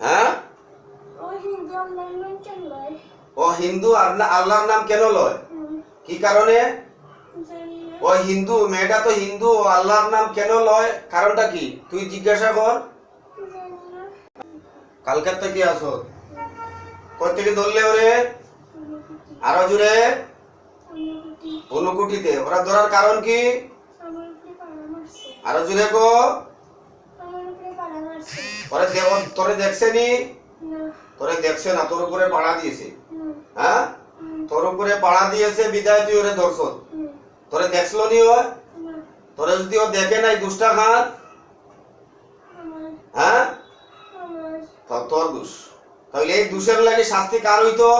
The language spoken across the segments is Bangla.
হ্যাঁ? ও হিন্দু আল্লাহর নাম কেন লয়? কি কারণে? ও হিন্দু, মেয়েটা তো হিন্দু আল্লাহর নাম কেন লয়? কারণটা কি? তুই জিজ্ঞাসা কর। থেকে আসো। কোথ থেকে ধরলে ওরে? আরও জুড়ে অনুকুটিতে। ওরা ধরার কারণ কি? আরও জুড়ে গো পাড়া মারছে ওরে দেব- তোরে দেখছে নি? তোরে দেখছে না তোর উপরে পাড়া দিয়েছে। হ্যাঁ? তোর উপরে পাড়া দিয়েছে বিদায় তুই ওরে হুম, তোরে দেখল নি ও? তোরে যদি ও দেখে নাই দুষ্টা খান হ্যাঁ? তোর দোষ। তাহলে এই দোষের লাগে শাস্তি কার হইতো?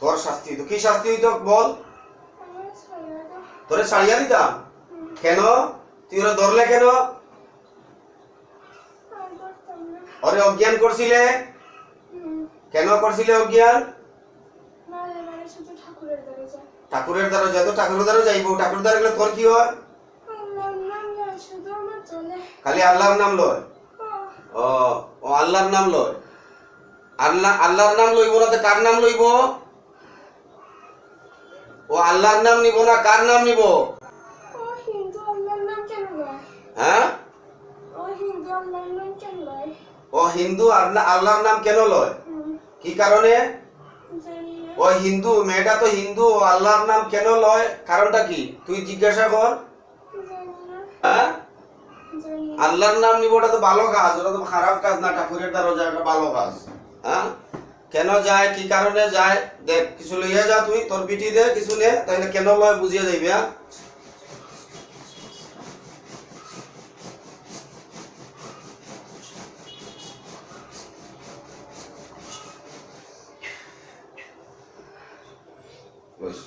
তোর শাস্তি হইতো। কি শাস্তি হইতো বল? তোরে ছাড়িয়া দিতাম। কেন? তুই ওরে ধরলে কেন আর করতাম না ওরে অজ্ঞান করছিলে? কেন করছিলে অজ্ঞান? ঠাকুরের দ্বারা দ্বারা যত ঠাকুরের দ্বারা যাইবো। ঠাকুর দ্বারা গেলে তোর কি হয়? খালি আল্লাহর নাম লয়? ও আল্লাহর নাম লয়? আল্লাহ আল্লাহর নাম লইব না তো কার নাম লইব? ও আল্লাহর নাম নিব না কার নাম নিব? ও হিন্দু আল্লাহর নাম কেন লয়? হ্যাঁ? ও হিন্দু আল্লাহর নাম কেন লয়? কি কারণে? ও হিন্দু, মেয়েটা তো হিন্দু, ও আল্লাহর নাম কেন লয়? কারণটা কি? তুই জিজ্ঞাসা কর। হ্যাঁ? আল্লাহর নাম নিব ওটা তো ভালো কাজ, ওটা তো খারাপ কাজ না, ঠাকুরের দ্বারা যায় ওটা ভালো কাজ। হ্যাঁ? কেন যায়? কি কারণে যায়? দেখ, কিছু লইয়া যা তুই, তোর পিঠি দে, কিছু নে তাহলে কেন লয় বুঝিয়ে যাইবে হ্যাঁ বস।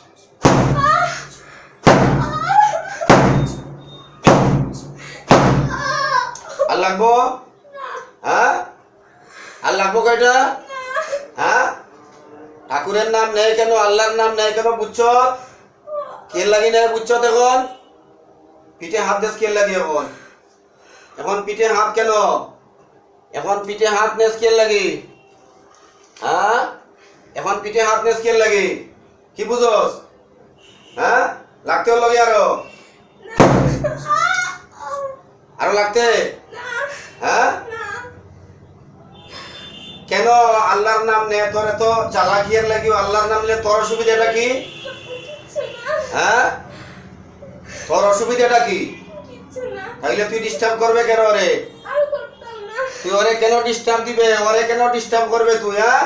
আর লাগবো? হ্যাঁ? আর লাগবো কয়টা? হ্যাঁ? ঠাকুরের নাম নেই কেন? আল্লাহর নাম নেই কেন বুঝছ? কে লাগি নাই বুঝছ এখন পিঠে হাত দেশ কে লাগি এখন? এখন পিঠে হাত কেন? এখন পিঠে হাত নেস কে লাগি? হ্যাঁ? এখন পিঠে হাত নেস কে লাগি? কি বুঝোস? হ্যাঁ? লাগতে লাগে আরও? আরও লাগতে? হ্যাঁ? কেন আল্লাহর নাম নে তোর এত চালাকিয়ার লাগিও আল্লাহর নাম নিলে তোর অসুবিধাটা কি? হ্যাঁ? তোর অসুবিধাটা কি? তাইলে তুই ডিস্টার্ব করবে কেন রে আর না তুই ওরে কেন ডিস্টার্ব দিবে? ওরে কেন ডিস্টার্ব করবে তুই হ্যাঁ?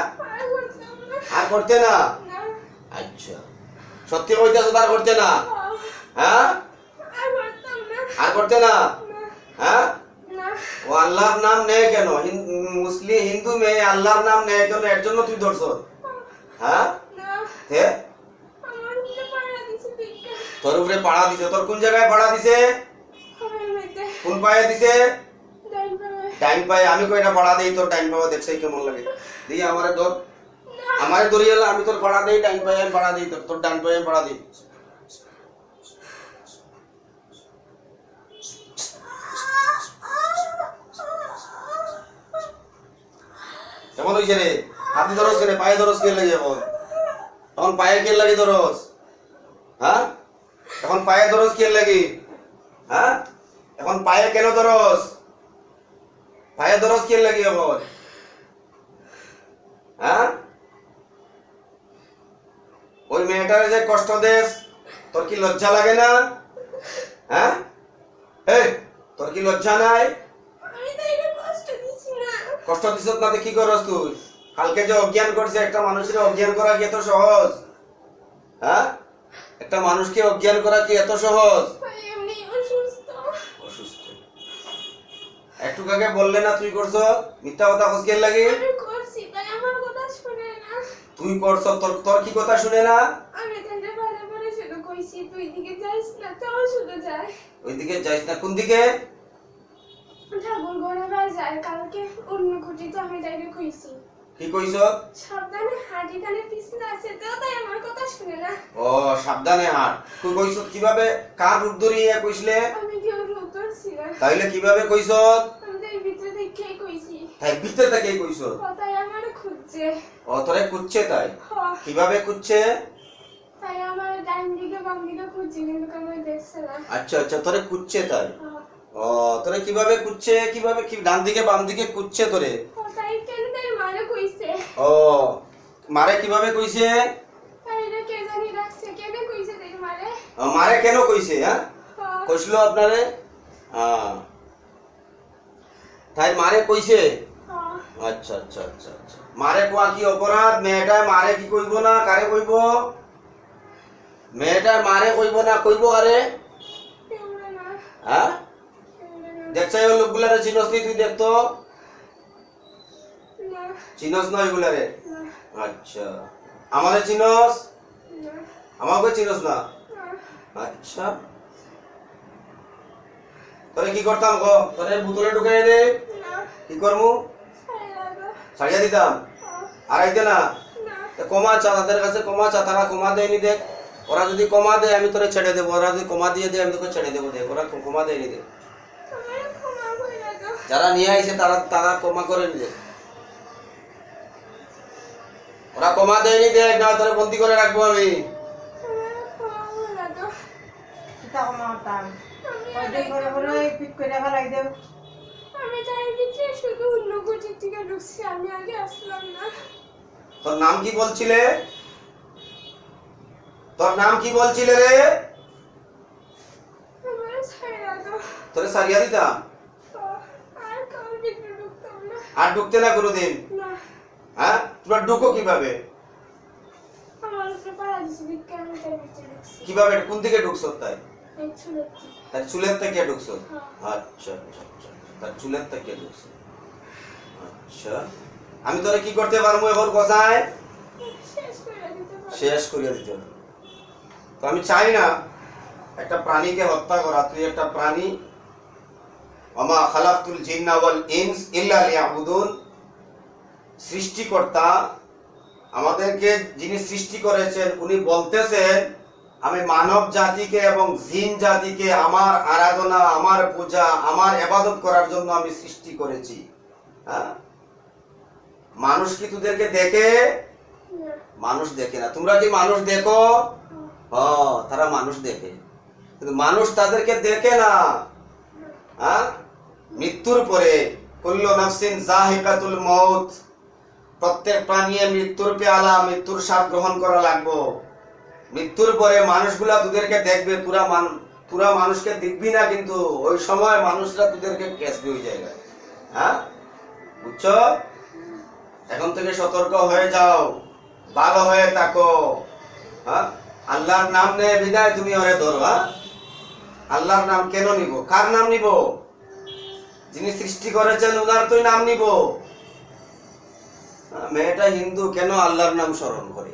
আর না করতে না? না আচ্ছা। সত্যি কইতেছ তার করতে না? হ্যাঁ? আর না আর করতে না? না হ্যাঁ? না ও আল্লাহর নাম নেয় কেন? মুসলিম হিন্দু মেয়ে আল্লাহর নাম নেয় কেন? এর জন্য তুই ধরছ হ্যাঁ? না। হে? আমার উপরে পাড়া দিছে বিজ্ঞান। তোর উপরে পাড়া দিছে। তোর কোন জায়গায় পাড়া দিছে? কোন পায়ে দিছে? টাইম পাই আমি কয়টা পাড়া দেই তোর টাইম পাওয়া? দেখছাই কেমন লাগে। দিয়ে আমারে ধর। আমারে ধরিয়ে আমি তোর পাড়া দেই টাইম আমি পাড়া দিই। তোর তোর ডান আমি পাড়া দিই। হয়েছে রে পায়ে কে লাগে এখন এখন পায়ে কে লাগে হ্যাঁ? এখন পায়ে কে লাগি? হ্যাঁ? এখন পায়ে কেন পায়ে কে লাগি এখন হ্যাঁ? ওই মেয়েটার যে কষ্ট দেশ, তোর কি লজ্জা লাগে না? হ্যাঁ? তোর কি লজ্জা নাই আমি তো এটা কষ্ট দিছি না কষ্ট দিছত না কি করস তুই? কালকে যে অজ্ঞান করছে একটা মানুষের অজ্ঞান করা কি এত সহজ? হ্যাঁ? একটা মানুষকে অজ্ঞান করা কি এত সহজ? অসুস্থ। একটু আগে বললে না তুই করছ? মিথ্যা কথা খোঁজকের লাগে? তাই করছ তোর তোর কি কথা শুনে না? আমি তাহলে বারে বারে শুধু কইছি তুই দিকে যাইস না তাও শুধু যায় ওইদিকে যাইস না কোন দিকে ঠাকুর ঘরে বাই যায় কালকে অন্য খুঁটি তো আমি তাইকে কইছি। কি কইছ? সাবধানে হাঁটি কানে পিছনে আছে তো তাই আমার কথা শুনে না। ও সাবধানে হাঁট। তুই কইছ কীভাবে কার রূপ ধরিয়ে কইছিলে? আমি কেউ রোদর ছিলাম তাইলে কীভাবে কইছ? আমি তো এই ভিতরে দেখেই কইছি। তাই ভিতরে থেকে কইছ? তাই আমার খুঁজছে। ও তোরে খুঁজছে তাই? কীভাবে খুঁজছে? তাই আমার ডাইন দিকে বাম দিকে খুঁজছি কিন্তু আমি দেখছে না। আচ্ছা আচ্ছা তোরে খুঁজছে তাই। ও তোরে কীভাবে খুঁজছে? কীভাবে কি ডান দিকে বাম দিকে খুঁজছে তোরে? ও তাই কেন তাই মারে কইছে? ও মারে কীভাবে কইছে? তাই এটা কে জানি রাখছে কেন কইছে তাই মারে? ও, মারে কেন কইছে হ্যাঁ। কইছিল আপনারে? হ্যাঁ তাই মারে কইছে। আচ্ছা আচ্ছা আচ্ছা আচ্ছা। মারে কোয়া কি অপরাধ? মেয়েটায় মারে কি কইব না? কারে কইব? মেয়েটায় মারে কইব না? কইব না। হ্যাঁ? দেখছ এই লোকগুলারে চিনস নি তুই দেখতো? চিনস না ওইগুলারে? আচ্ছা। আমাদের চিনস? আমাকে চিনস না? আচ্ছা। তোরে কি করতাম গো? তোরে বুতলে ঢুকাই দে। কি করমু? ছাড়িয়া দিতাম। আর আইতে না? না। কমা চা তাদের কাছে কমা চা তারা কমা দেয়নি দেখ। ওরা যদি কমা দেয় আমি তোরে ছেড়ে দেবো। ওরা যদি কমা দিয়ে দেয় আমি তোকে ছেড়ে দেবো দেখ। ওরা কমা দেয়নি দেখ আমার ক্ষমা করে দাও যারা নিয়ে আইছে তারা তারা কমা করে নি দেখ ওরা কমা দেয়নি দেখ না তোরে বন্দি করে রাখব আমি। ক্ষমা তোর নাম কি বলছিলে? তোর নাম কি বলছিলে রে? তোরে সারিয়া দিতাম আর কারোর ভিতরে ঢুকতাম না আর ঢুকতে না কোনোদিন? হ্যাঁ? তোরা ঢুকো কীভাবে? কীভাবে? কোন দিকে ঢুকছো তাই? চুলের তার চুলের থেকে ঢুকছো? হ্যাঁ। আচ্ছা আচ্ছা আচ্ছা তার চুলের থেকে ঢুকছো। আচ্ছা। আমি তোরে কি করতে পারব এখন কথায়? শেষ করে দিতে করিয়া দিতে তো আমি চাই না একটা প্রাণীকে হত্যা করা। তুই একটা প্রাণী আমা খালাকুল জিন্না ওয়াল ইনস ইল্লা লিয়াবুদুন। সৃষ্টিকর্তা আমাদেরকে যিনি সৃষ্টি করেছেন উনি বলতেছেন আমি মানব জাতিকে এবং জিন জাতিকে আমার আরাধনা আমার পূজা আমার এবাদত করার জন্য আমি সৃষ্টি করেছি। হ্যাঁ? মানুষ কি তোদেরকে দেখে? মানুষ দেখে না। তোমরা কি মানুষ দেখো? ও তারা মানুষ দেখে। কিন্তু মানুষ তাদেরকে দেখে না। হ্যাঁ? মৃত্যুর পরে নাফসিন জাহিকাতুল প্রত্যেক মৃত্যুর পেয়ালা, মৃত্যুর গ্রহণ করা লাগবো। মৃত্যুর পরে মানুষগুলা তোদেরকে দেখবে, পুরা মান পুরা মানুষকে দেখবি না কিন্তু ওই সময় মানুষরা তোদেরকে কেসবি ওই জায়গায় হ্যাঁ? বুঝছ? এখন থেকে সতর্ক হয়ে যাও, ভালো হয়ে থাকো। হ্যাঁ? আল্লাহর নাম নিয়ে বিদায় তুমি ওরে ধরো হ্যাঁ? আল্লাহর নাম কেন নিব? কার নাম নিব? যিনি সৃষ্টি করেছেন ওনার তুই নাম নিব। মেয়েটা হিন্দু, কেন আল্লাহর নাম স্মরণ করে?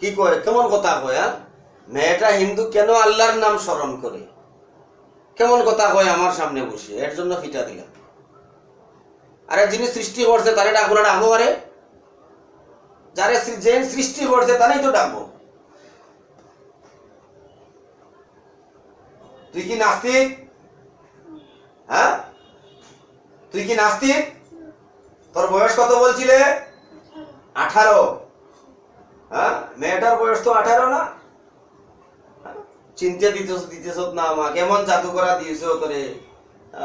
কি কয়? কেমন কথা কয় মেয়েটা হিন্দু, কেন আল্লাহর নাম স্মরণ করে? কেমন কথা কয় আমার সামনে বসে? এর জন্য ফিটা দিলাম। আরে, যিনি সৃষ্টি করছে, তারে ডাকবো না, ডাকবো আরে? যারে যে সৃষ্টি করছে, তারই তো ডাকবো। তুই কি নাস্তিক? হ্যাঁ? তুই কি নাস্তিক? তোর বয়স কত বলছিলে? আঠারো। হ্যাঁ? মেয়েটার বয়স তো আঠারো না? চিনতে দিতেছ দিতেছ না মা। কেমন জাদু করা? দিয়েছ তোরে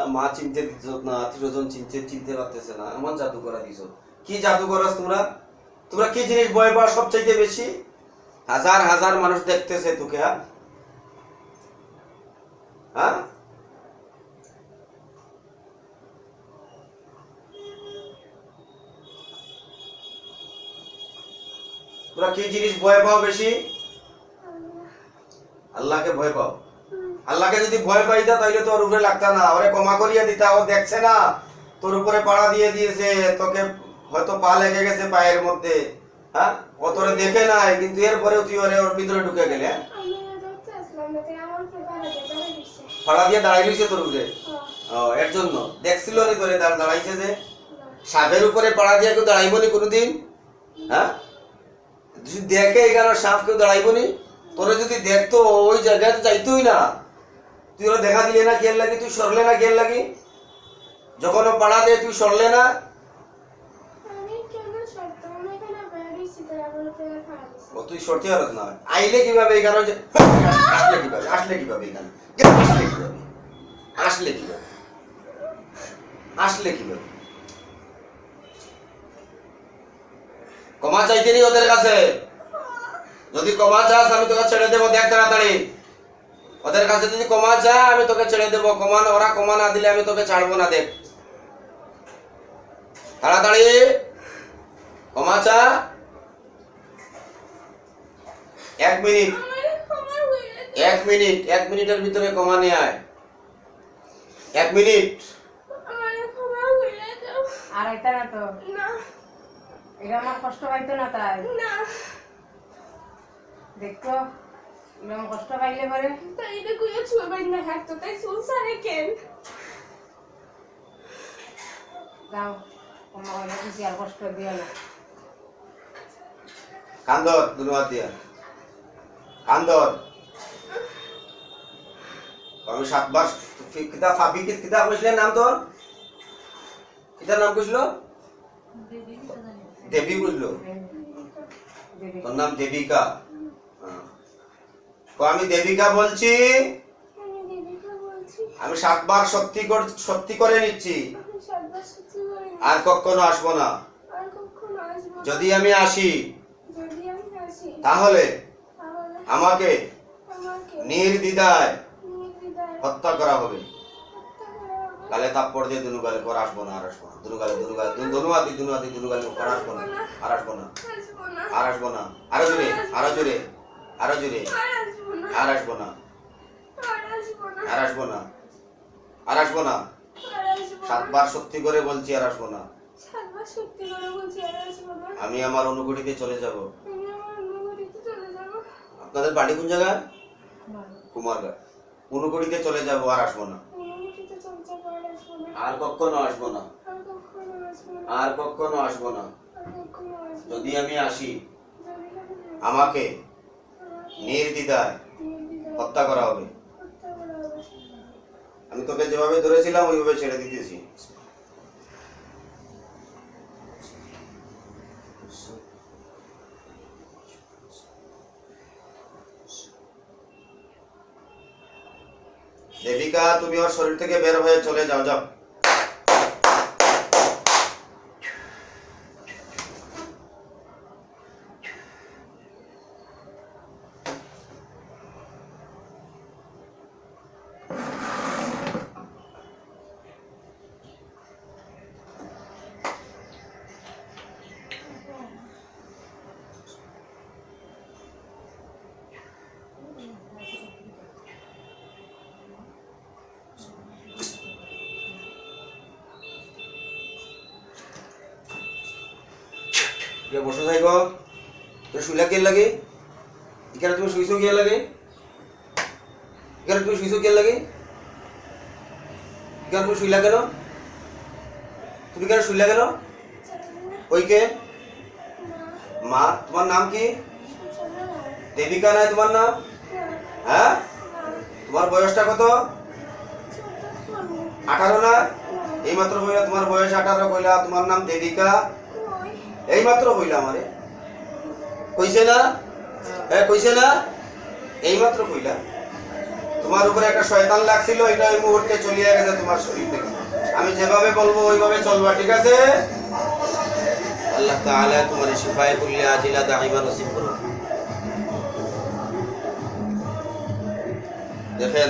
মা চিনতে দিতেছ না আত্মীয় স্বজন চিনতে চিনতে পারতেছে না। এমন জাদু করা দিছ কি জাদু করস তোমরা? তোমরা কি জিনিস ভয় পাও সবচাইতে বেশি? হাজার হাজার মানুষ দেখতেছে তোকে হ্যাঁ? তোমরা কি জিনিস ভয় পাও বেশি? আল্লাহকে ভয় পাও? আল্লাহকে যদি ভয় পাইতা তাইলে তোর উপরে লাগতা না। ওরে ক্ষমা করিয়া দিতা, ও দেখছে না। তোর উপরে পাড়া দিয়ে দিয়েছে। তোকে হয়তো পা লেগে গেছে পায়ের মধ্যে। হ্যাঁ? ও তোরে দেখে নাই, কিন্তু এরপরেও তুই ওরে ওর ভিতরে ঢুকে গেলে হ্যাঁ? আমি না ধরতে আসলাম না তাই আমার উপরে পাড়া দিয়ে দাঁড়িয়ে পাড়া দিয়ে দাঁড়াই রয়েছে তোর উপরে? হ্যাঁ, ও এর জন্য। দেখছিল নি তোরে দাঁড়- দাঁড়াইছে যে। সাপের উপরে পাড়া দিয়ে কেউ দাঁড়াইব নি কোনোদিন? হ্যাঁ? যদি দেখে এখানে সাপ কেউ দাঁড়াইব নি তোরা যদি দেখতো ওই জায়গায় তো যাইতোই না। তুই ওরা দেখা দিলে না কেয়ার লাগি? তুই সরলে না কেয়ার লাগি? যখন ও পাড়া দিয়ে তুই সরলে না? তাই সরতে পারস না। আইলে কীভাবে এখানে আসলে কীভাবে? আসলে কীভাবে এখানে? আসলে কীভাবে আসলে কীভাবে আসলে কীভাবে ক্ষমা ওদের কাছে। যদি ক্ষমা চাস, আমি তোকে ছেড়ে দেবো, দেখ তাড়াতাড়ি। ওদের কাছে যদি ক্ষমা চা আমি তোকে ছেড়ে দেবো। ক্ষমা ওরা ক্ষমা না দিলে আমি তোকে ছাড়বো না, দেখ। তাড়াতাড়ি। ক্ষমা চা। এক মিনিট আমার ক্ষমা হয়ে গেছে এক মিনিট এক মিনিটের ভিতরে কমা নিয়ে আয়। এক মিনিট। আমার আর আইতা না তো। না। এটা আমার কষ্ট পাইতো না তাই। না। এরকম কষ্ট পাইলে পরে। তাই এটা ছুঁয়ে না হাঁটতো তাই চুল সারে কেন? যাও করে দিছি আর কষ্ট দিও না। কান্দর ধন্যবাদ দিয়া। কান্দর। আমি সাতবার কিতা কি কিতা কইছিলে নাম তোর কিতার নাম কইছিল দেবী দেবী তোর নাম দেবিকা আমি দেবিকা বলছি। আমি সাতবার সত্যি কর- সত্যি করে নিচ্ছি। আর কখনো আসব না। যদি আমি আসি তাহলে আমাকে নির্দ্বিধায় হত্যা করা হবে। গালে তাপ্পড় দিয়ে দুনু গালে কর আসব না আর আসব না। দুনু গালে দুনু গালে দুনু দুনুয়াতি দুনু গালে কর আসব না আর আসব না। আর আসব না। আরও জোরে আরও জোরে আরও জোরে আর আসব না। আর আসব না। আর আসব না। সাতবার সত্যি করে বলছি আর আসব না। সাতবার সত্যি করে বলছি আর আসব না আমি আমার অনুগুটিতে চলে যাব। আমি আমার অনুভূতিতে চলে যাব। আপনাদের বাড়ি কোন জায়গায়? কুমারঘাট। অনুগুটিতে চলে যাব আর আসব না। চলে যাব আর আসব না। আর কখনো আসব না। আর কখনো আসব না। যদি আমি আসি আমাকে নির্দিদায় হত্যা করা হবে। আমি তোকে যেভাবে ধরেছিলাম ওইভাবে ছেড়ে দিতেছি। দেবিকা তুমি ওর শরীর থেকে বের হয়ে চলে যাও যাও। যে বসে থাকব তো শুইলা কে লাগে? এখানে তুমি শুইছো কে লাগে? এখানে তুমি শুইছো কে লাগে? এখানে তুমি শুইলা কেন? তুমি কেন শুইলা কেন? ওই কে? মা তোমার নাম কি? দেবিকা নাই তোমার নাম? হ্যাঁ তোমার বয়সটা কত? আঠারো না? এই মাত্র কইলা তোমার বয়স আঠারো কইলা তোমার নাম দেবিকা এই মাত্র কইলা আমারে। কইছে না? হ্যাঁ কইছে না? এই মাত্র কইলা। তোমার উপরে একটা শয়তান লাগছিল, এটা এই মুহূর্তে চলিয়ে গেছে তোমার শরীর থেকে। আমি যেভাবে বলব, ওইভাবে চলবা, ঠিক আছে? আল্লাহ তাআলা তোমার শিফায়ে কুল্লি আজিলা দাইমা নসিব করুন দেখেন,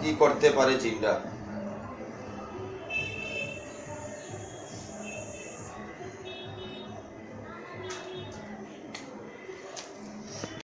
কি করতে পারে জিনরা?